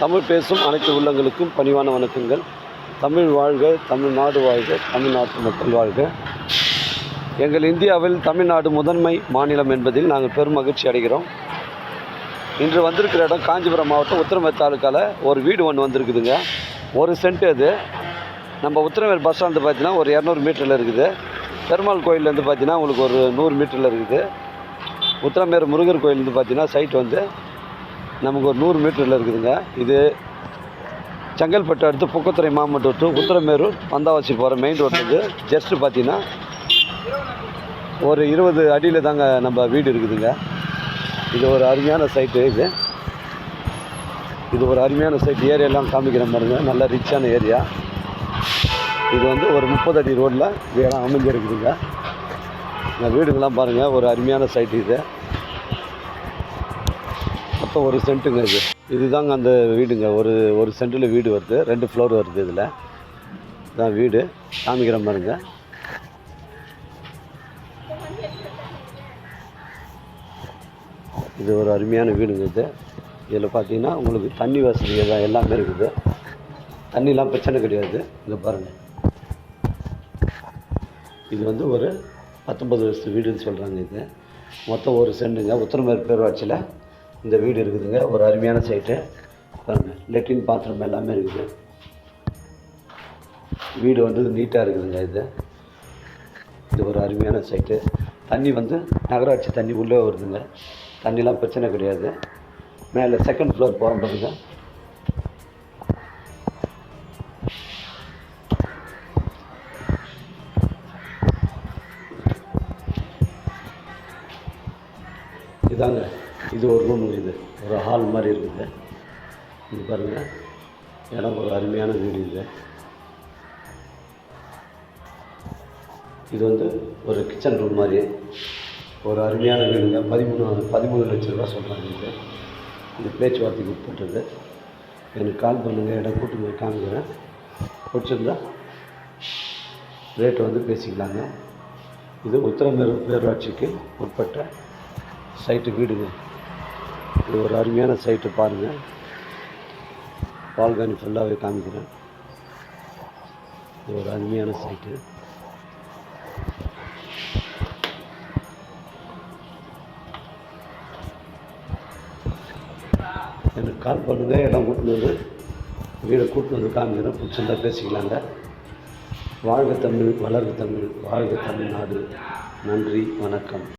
தமிழ் பேசும் அனைத்து உள்ளங்களுக்கும் பணிவான வணக்கங்கள். தமிழ் வாழ்க தமிழ்நாடு வாழ்க தமிழ்நாட்டு மக்கள் வாழ்க. எங்கள் இந்தியாவில் தமிழ்நாடு முதன்மை மாநிலம் என்பதில் நாங்கள் பெரும் மகிழ்ச்சி அடைகிறோம். இன்று வந்திருக்கிற இடம் காஞ்சிபுரம் மாவட்டம் உத்திரமேர் தாலுக்காவில் ஒரு வீடு ஒன்று வந்திருக்குதுங்க. ஒரு சென்ட் அது. நம்ம உத்திரமேர் பஸ் ஸ்டாண்டு பார்த்தீங்கன்னா ஒரு இரநூறு மீட்டரில் இருக்குது. பெருமாள் கோயிலேருந்து பார்த்தீங்கன்னா உங்களுக்கு ஒரு நூறு மீட்டரில் இருக்குது. உத்திரமேர் முருகர் கோயிலேருந்து பார்த்தீங்கன்னா சைட் வந்து நமக்கு ஒரு நூறு மீட்டரில் இருக்குதுங்க. இது செங்கல்பட்டு அடுத்து புக்கத்துறை மாவட்டம் டு உத்திரமேரூர் பந்தாவாசி போகிற மெயின் ரோட்லேருந்து ஜஸ்ட்டு பார்த்தீங்கன்னா ஒரு இருபது அடியில் தாங்க நம்ம வீடு இருக்குதுங்க. இது ஒரு அருமையான சைட்டு இது. இது ஒரு அருமையான சைட் ஏரியாலாம் காமிக்கிற மாதிரிங்க. நல்ல ரிச்சான ஏரியா இது வந்து ஒரு முப்பது அடி ரோட்டில் இதெல்லாம் அமைஞ்சிருக்குதுங்க. இந்த வீடுங்கெல்லாம் பாருங்கள் ஒரு அருமையான சைட்டு இது. மொத்தம் ஒரு சென்ட்டுங்க இது. இதுதாங்க அந்த வீடுங்க. ஒரு ஒரு சென்ட்டில் வீடு வருது. ரெண்டு ஃப்ளோர் வருது இதில். இதான் வீடு. காமிக்கிற மாதிரிங்க இது ஒரு அருமையான வீடுங்க இது. இதில் பார்த்தீங்கன்னா உங்களுக்கு தண்ணி வசதி எல்லாம் எல்லாமே இருக்குது. தண்ணிலாம் பிரச்சனை கிடையாது. இங்கே பாருங்கள் இது வந்து ஒரு பத்தொம்பது வருஷத்து வீடுன்னு சொல்கிறாங்க இது. மொத்தம் ஒரு சென்ட்டுங்க. உத்தரமேர் பேரூராட்சியில் இந்த வீடு இருக்குதுங்க. ஒரு அருமையான சைட்டு பாருங்கள் லெட்டின் பாத்ரூம் எல்லாமே இருக்குது. வீடு வந்து நீட்டாக இருக்குதுங்க இது. இது ஒரு அருமையான சைட்டு தண்ணி வந்து நகராட்சி தண்ணி உள்ளே வருதுங்க. தண்ணிலாம் பிரச்சனை கிடையாது. மேலே செகண்ட் ஃப்ளோர் போகிற பாருங்க. இதாங்க. இது ஒரு ரூம் இது. ஒரு ஹால் மாதிரி இருக்குது. இது பாருங்கள் இடம் ஒரு அருமையான வீடு இது. இது வந்து ஒரு கிச்சன் ரூம் மாதிரி. ஒரு அருமையான வீடுங்க. பதிமூணு பதிமூணு லட்ச ரூபா சொல்கிறாங்க இது. இந்த பேச்சுவார்த்தைக்கு உட்பட்டது. எனக்கு கால் பண்ணுங்கள் இடம் கூட்டு போய் காமிக்கிறேன். பிடிச்சிருந்தா ரேட்டு வந்து பேசிக்கலாங்க. இது உத்தரமேரூர் பேரூராட்சிக்கு உட்பட்ட சைட்டு வீடுங்க. இது ஒரு அருமையான சைட்டு பாருங்கள் பால்கானி ஃபுல்லாகவே காமிக்கிறேன். இது ஒரு அருமையான சைட்டு. எனக்கு கால் பண்ணுங்கள் இடம் கூட்டின்னு வந்து வீடை கூட்டின்னு வந்து காமிக்கிறேன். பிடிச்சிருந்தா பேசிக்கலாங்க. வாழ்க தமிழ் வளர்க தமிழ் வாழ்க தமிழ்நாடு. நன்றி வணக்கம்.